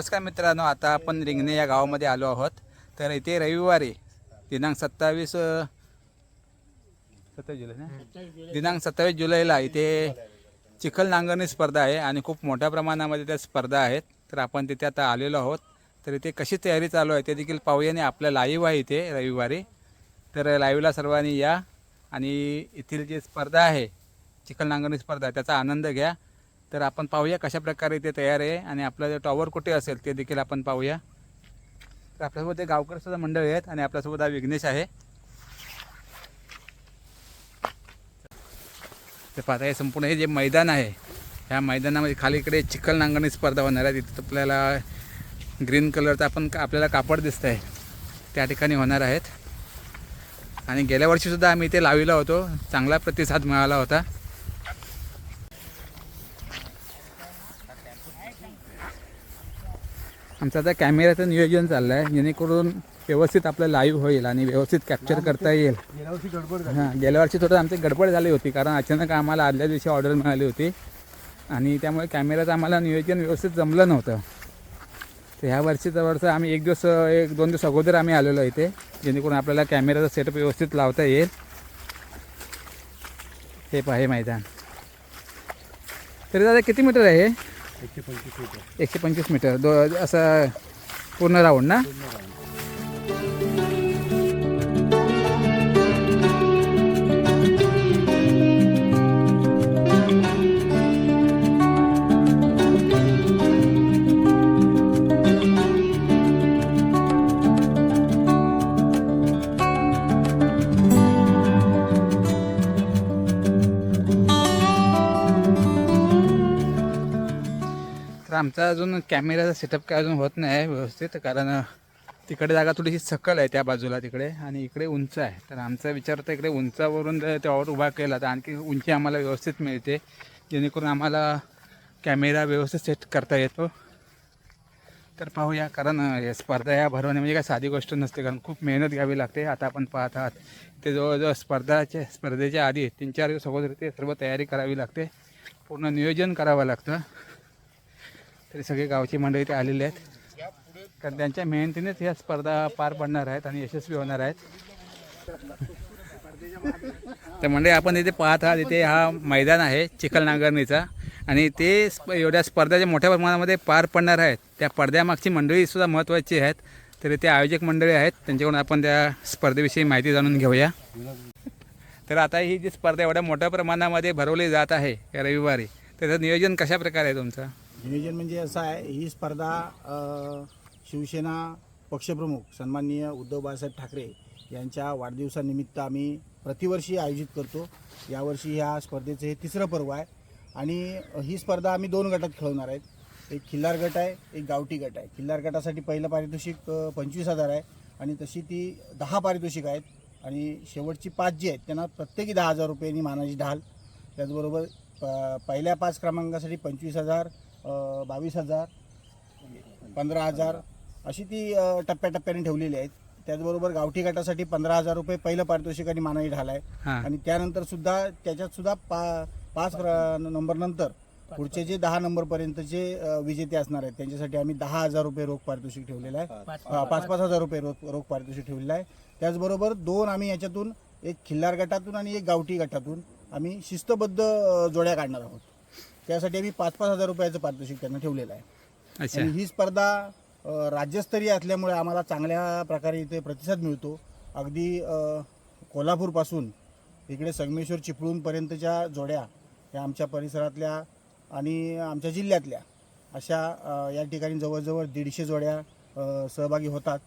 नमस्कार मित्रांनो आता आपण रिंगणे या गावामध्ये आलो आहोत. तर इथे रविवारी दिनांक सत्तावीस सत्तावीस जुलै ना? दिनांक सत्तावीस जुलैला इथे चिखल नांगरणी स्पर्धा आहे आणि खूप मोठ्या प्रमाणामध्ये त्या स्पर्धा आहेत. तर आपण तिथे आता आलेलो आहोत. तर इथे कशी तयारी चालू आहे ते देखील पाहूया आणि आपलं लाईव्ह आहे इथे रविवारी. तर लाईव्हला सर्वांनी या आणि येथील जी स्पर्धा आहे चिखल नांगरणी स्पर्धा त्याचा आनंद घ्या. तर आपण पाहूया कशा प्रकारे ते तयार आहे आणि आपलं जे टॉवर कुठे असेल ते देखील आपण पाहूया. तर आपल्यासोबत ते गावकर सुद्धा मंडळी आहेत आणि आपल्यासोबत हा विघ्नेश आहे. ते पाहता हे संपूर्ण हे जे मैदान आहे ह्या मैदानामध्ये खाली इकडे चिखल नांगरणी स्पर्धा होणार आहे. तिथं आपल्याला ग्रीन कलरचं आपण आपल्याला कापड दिसतं आहे त्या ठिकाणी होणार आहेत. आणि गेल्या वर्षीसुद्धा आम्ही इथे लावलेला होतो. चांगला प्रतिसाद मिळाला होता. आमचं आता कॅमेऱ्याचं नियोजन चाललं आहे जेणेकरून व्यवस्थित आपलं लाईव्ह होईल आणि व्यवस्थित कॅप्चर करता येईल. हां गेल्या वर्षी थोडं आमची गडबड झाली होती कारण अचानक आम्हाला आदल्या दिवशी ऑर्डर मिळाली होती. आणि त्यामुळे कॅमेऱ्याचं आम्हाला नियोजन व्यवस्थित जमलं नव्हतं. तर ह्या वर्षी जवळचं आम्ही एक दिवस एक दोन दिवस अगोदर आम्ही आलेलो इथे जेणेकरून आपल्याला कॅमेऱ्याचा सेटअप व्यवस्थित लावता येईल. हे पाहे मैदान. तरी दादा किती मीटर आहे एकशे पंचवीस मीटर. एकशे पंचवीस मीटर. दो असं पूर्ण राऊंड ना? तर आमचा अजून कॅमेऱ्याचा सेटअप काय अजून होत नाही आहे व्यवस्थित कारण तिकडे जागा थोडीशी सकल आहे त्या बाजूला तिकडे आणि इकडे उंच आहे. तर आमचा विचार होता इकडे उंचावरून जर त्यावर उभा केला तर आणखी उंची आम्हाला व्यवस्थित मिळते जेणेकरून आम्हाला कॅमेरा व्यवस्थित सेट करता येतो. तर पाहूया कारण स्पर्धा या भरवणे म्हणजे काय साधी गोष्ट नसते कारण खूप मेहनत घ्यावी लागते. आता आपण पाहत आहात ते जवळजवळ स्पर्धाच्या स्पर्धेच्या आधी तीन चार दिवस अगोदर ते सर्व तयारी करावी लागते. पूर्ण नियोजन करावं लागतं. तरी सगळे गावची मंडळी ते आलेले आहेत. कारण त्यांच्या मेहनतीनेच ह्या स्पर्धा पार पडणार आहेत आणि यशस्वी होणार आहेत. तर मंडळी आपण इथे पाहत आहात इथे हा मैदान आहे चिखल नांगरणीचा. आणि ते स्प एवढ्या स्पर्धाच्या मोठ्या प्रमाणामध्ये पार पडणार आहेत त्या पडद्यामागची मंडळीसुद्धा महत्त्वाची आहेत. तर इथे आयोजक मंडळी आहेत त्यांच्याकडून आपण त्या स्पर्धेविषयी माहिती जाणून घेऊया. तर आता ही जी स्पर्धा एवढ्या मोठ्या प्रमाणामध्ये भरवली जात आहे या रविवारी त्याचं नियोजन कशा प्रकारे आहे तुमचं? नियोजन म्हणजे असं आहे ही स्पर्धा शिवसेना पक्षप्रमुख सन्माननीय उद्धव बाळासाहेब ठाकरे यांच्या वाढदिवसानिमित्त आम्ही प्रतिवर्षी आयोजित करतो. यावर्षी ह्या स्पर्धेचं हे तिसरं पर्व आहे आणि ही स्पर्धा आम्ही दोन गटात खेळवणार आहेत. एक खिल्लार गट आहे एक गावठी गट आहे. खिल्लार गटासाठी पहिलं पारितोषिक पंचवीस हजार आहे आणि तशी ती दहा पारितोषिक आहेत आणि शेवटची पाच जी आहेत त्यांना प्रत्येकी दहा हजार रुपयांनी मानाची ढाल. त्याचबरोबर प पहिल्या पाच क्रमांकासाठी पंचवीस हजार बावीस हजार पंधरा हजार अशी ती टप्प्याटप्प्याने ठेवलेली आहेत. त्याचबरोबर गावठी गटासाठी पंधरा हजार रुपये पहिलं पारितोषिक आणि मानाची ढाल आहे हां. आणि त्यानंतर सुद्धा त्याच्यात सुद्धा पा पाच नंबर नंतर पुढचे जे दहा नंबर पर्यंतचे विजेते असणार आहेत त्यांच्यासाठी आम्ही दहा हजार रुपये रोख पारितोषिक ठेवलेलं आहे. पाच पाच हजार रुपये रोख रोख पारितोषिक ठेवलेलं आहे. त्याचबरोबर दोन आम्ही याच्यातून एक खिल्लार गटातून आणि एक गावठी गटातून आम्ही शिस्तबद्ध जोड्या काढणार आहोत. त्यासाठी आम्ही पाच पाच हजार रुपयाचं पारितोषिक त्यांना ठेवलेलं आहे. अच्छा. आणि ही स्पर्धा अ, राज्यस्तरीय असल्यामुळे आम्हाला चांगल्या प्रकारे इथे प्रतिसाद मिळतो. अगदी अ, कोल्हापूरपासून इकडे संगमेश्वर चिपळूणपर्यंतच्या जोड्या या आमच्या परिसरातल्या आणि आमच्या जिल्ह्यातल्या अशा अ, या ठिकाणी जवळजवळ दीडशे जोड्या अ, सहभागी होतात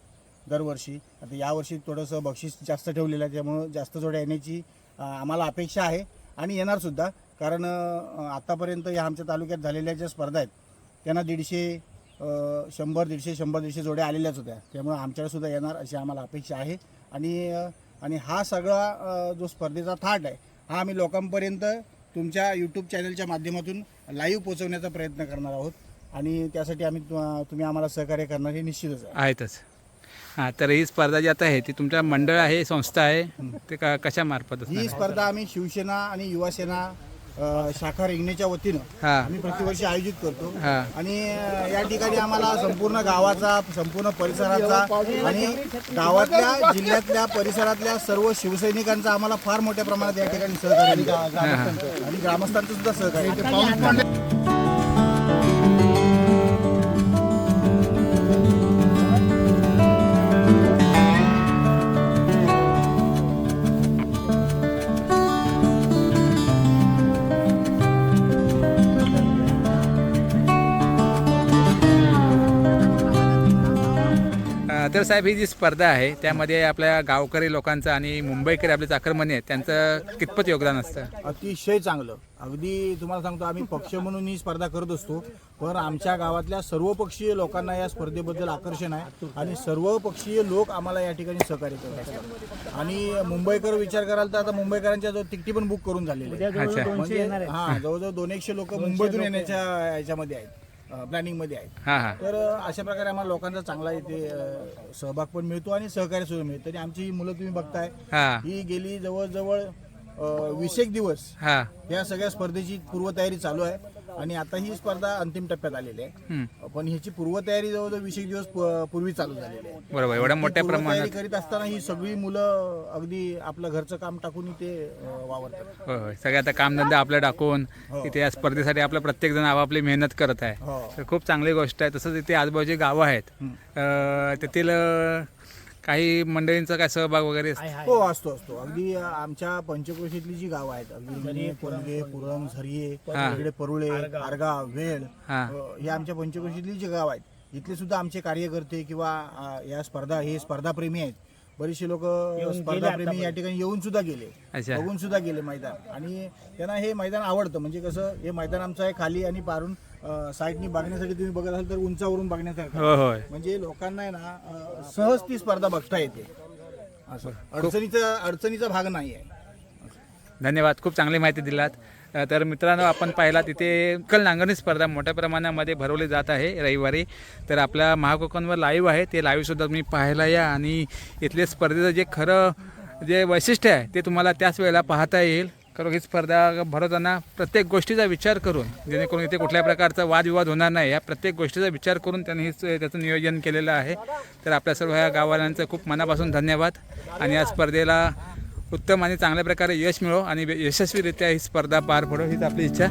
दरवर्षी. आता यावर्षी थोडंसं बक्षीस जास्त ठेवलेलं आहे त्यामुळं जास्त जोड्या येण्याची अ, आम्हाला अपेक्षा आहे. आणि येणारसुद्धा कारण आत्तापर्यंत या आमच्या तालुक्यात झालेल्या ज्या स्पर्धा आहेत त्यांना दीडशे शंभर दीडशे शंभर दीडशे जोड्या आलेल्याच होत्या. त्यामुळे आमच्याकडे सुद्धा येणार अशी आम्हाला अपेक्षा आहे. आणि आणि हा सगळा जो स्पर्धेचा थाट आहे हा आम्ही लोकांपर्यंत तुमच्या यूट्यूब चॅनलच्या माध्यमातून लाईव्ह पोहोचवण्याचा प्रयत्न करणार आहोत. आणि त्यासाठी आम्ही तुम्ही आम्हाला सहकार्य करणार हे निश्चितच आहेतच. हां तर ही स्पर्धा जी आता आहे ती तुमच्या मंडळ आहे संस्था आहे ते का कशामार्फत ही असणार? आहे? स्पर्धा आम्ही शिवसेना आणि युवासेना अ, शाखा रेंगणेच्या वतीनं हा. आम्ही प्रतिवर्षी आयोजित करतो. हा. आणि अ, या ठिकाणी आम्हाला संपूर्ण गावाचा संपूर्ण परिसराचा आणि गावातल्या जिल्ह्यातल्या परिसरातल्या सर्व शिवसैनिकांचा आम्हाला फार मोठ्या प्रमाणात या ठिकाणी सहकार्य मिळतं. आणि ग्रामस्थांचं सुद्धा सहकार्य. साहेब ही जी स्पर्धा आहे त्यामध्ये आपल्या गावकरी लोकांचं आणि मुंबईकरी आपले चाकरमणी आहेत त्यांचं कितपत योगदान असतं? अतिशय चांगलं. अगदी तुम्हाला सांगतो आम्ही पक्ष म्हणून ही स्पर्धा करत असतो पण आमच्या गावातल्या सर्व पक्षीय लोकांना या स्पर्धेबद्दल आकर्षण आहे आणि सर्व पक्षीय लोक आम्हाला या ठिकाणी सहकार्य करत असतात आणि मुंबईकर विचार कराल तर आता मुंबईकरांच्या जो तिकिटी पण बुक करून झालेली आहे म्हणजे हा जवळजवळ दोन एकशे लोक मुंबईतून येण्याच्या याच्यामध्ये आहेत. प्लॅनिंगमध्ये आहेत. हां हां. तर अशा प्रकारे आम्हाला लोकांचा चांगला इथे अ, सहभाग पण मिळतो आणि सहकार्य सुद्धा मिळतं. तरी आमची ही मुलं तुम्ही बघताय हां. ही गेली जवळजवळ अ, वीस एक दिवस हां. या सगळ्या स्पर्धेची पूर्वतयारी चालू आहे. आणि आता ही स्पर्धा अंतिम टप्प्यात आलेली आहे. हं. पण ह्याची पूर्वतयारी जवळजवळ वीस एक दिवस पूर्वी चालू झालेली आहे. बरोबर एवढ्या मोठ्या ती प्रमाणात. करीत असताना ही सगळी मुलं अगदी आपलं घरचं काम टाकून इथे अ, वावरतात होय सगळे आता कामधंदा आपलं टाकून हो. इथे या स्पर्धेसाठी आपलं प्रत्येक जण आपापली मेहनत करत आहे. हो. खूप चांगली गोष्ट आहे. तसंच इथे आजूबाजूची गावं आहेत. हं. काही मंडळींचा काय सहभाग वगैरे हो असतो असतो. अगदी अ, आमच्या पंचक्रोशीतली जी गावं आहेत अगदी लिंगे, पुरम झरिये. इकडे परुळे आरगाव. वेळ हां. अ, हे आमच्या पंचक्रोशीतली जी गाव आहेत इथले सुद्धा आमचे कार्यकर्ते किंवा अ, या स्पर्धा हे स्पर्धाप्रेमी आहेत. बरेचसे लोक स्पर्धाप्रेमी या ठिकाणी येऊन सुद्धा गेले. अच्छा. बघून सुद्धा गेले मैदान. आणि त्यांना हे मैदान आवडतं. म्हणजे कसं हे मैदान आमचं आहे खाली आणि पारून. साईडनी बघण्यासाठी तुम्ही बघत असाल तर उंचावरून बघण्यासारखं. होय म्हणजे लोकांना आहे ना अ, सहज ती स्पर्धा बघता येते. असं. अडचणीचा अडचणीचा भाग नाही आहे. धन्यवाद खूप चांगली माहिती दिलात. अ, तर मित्रांनो आपण पाहिला तिथे कल नांगरणी स्पर्धा मोठ्या प्रमाणामध्ये भरवली जात आहे रविवारी. तर आपल्या महाकोकणवर लाईव्ह आहे ते लाईव्हसुद्धा तुम्ही पाहायला या आणि इथले स्पर्धेचं जे खरं जे वैशिष्ट्य आहे ते तुम्हाला त्याच वेळेला पाहता येईल. कारण ही स्पर्धा भरवताना प्रत्येक गोष्टीचा विचार करून जेणेकरून इथे कुठल्या प्रकारचा वादविवाद होणार नाही. या प्रत्येक गोष्टीचा विचार करून त्यांनी त्याचं नियोजन केलेलं आहे. तर आपल्या सर्व ह्या गाववाल्यांचं खूप मनापासून धन्यवाद. आणि या स्पर्धेला उत्तम आणि चांगल्या प्रकारे यश मिळो आणि यशस्वीरित्या ही स्पर्धा पार पडो हीच आपली इच्छा.